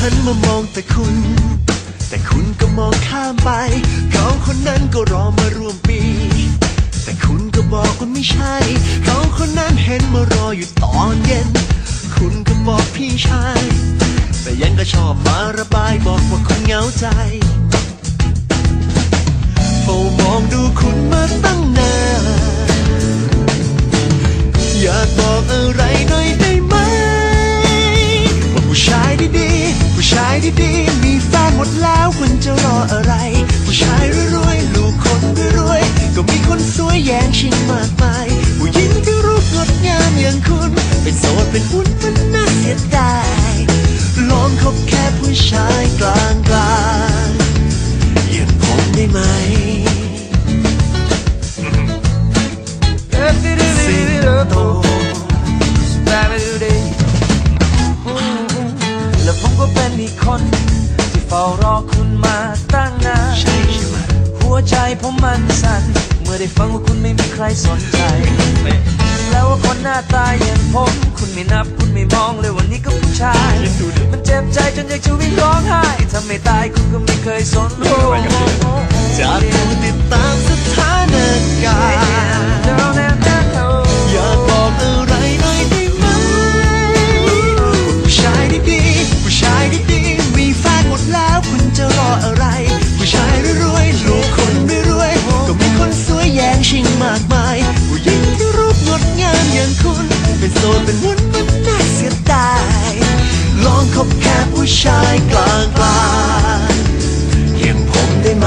หันมามองแต่คุณ แต่คุณก็มองข้ามไปเขาคนนั้นก็รอมาร่วมปี แต่คุณก็บอกว่าไม่ใช่เขาคนนั้นเห็นมารออยู่ตอนเย็น คุณก็บอกพี่ชาย แต่ยังก็ชอบมาระบายบอกว่าคุณเหงาใจเฝ้ามองดูคุณมา ดีๆ มีแฟนหมดแล้วคุณจะรออะไร ผู้ชายรวยๆลูกคนรวยๆก็มีคนสวยแย่งชิงมากมาย ผู้หญิงที่รูปงดงามอย่างคุณ เป็นโสดเป็นหุ้นมันน่าเสียดาย นอีกคน ที่เฝ้ารอคุณมาตั้งนานใช่ใช่ไหมหัวใจผมมันสั่น เมื่อได้ฟังว่าคุณไม่มีใครสนใจ แล้วว่าคนหน้าตาอย่างผม คุณไม่นับคุณไม่มองเลยวันนี้ก็ผู้ชาย มันเจ็บใจจนอยากจะวิ่งร้องไห้ถ้าไม่ตายคุณก็ไม่เคยสนโอ้จากผู้ติดตามสถานกายดีๆมีแฟนหมดแล้วคุณจะรออะไร ผู้ชายรวยๆลูกคนไม่รวยก็มีคนสวยแย่งชิงมากมาย ผู้หญิงที่รูปงดงามอย่างคุณ เป็นโสดเป็นวุ้นมันน่าเสียดาย ลองคบแค่ผู้ชายกลางๆอย่างผมได้ไหม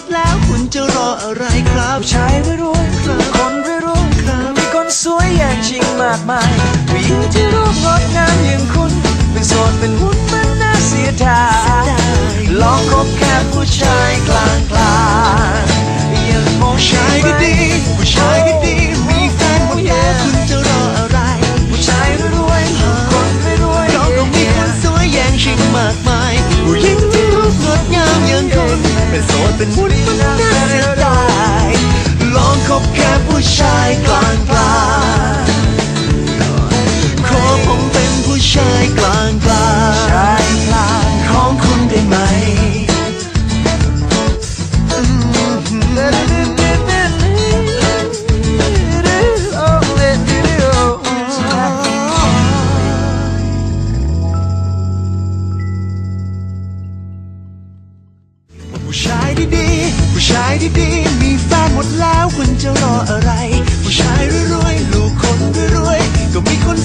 ดแล้วคุณจะรออะไรครับผู้ชายรวยๆคนรวยๆมีคนสวยแย่งชิงมากมายผู้หญิงที่รูปงดงามอย่างคุณ เป็นโสดเป็นหุ้นมันน่าเสียดายลองคบแค่ผู้ชายายดีๆ ผู้ชายดีๆ มีแฟนหมดแล้วคุณจะรออะไร ผู้ชายรวยๆ ลูกคนรวยๆ ก็มีคน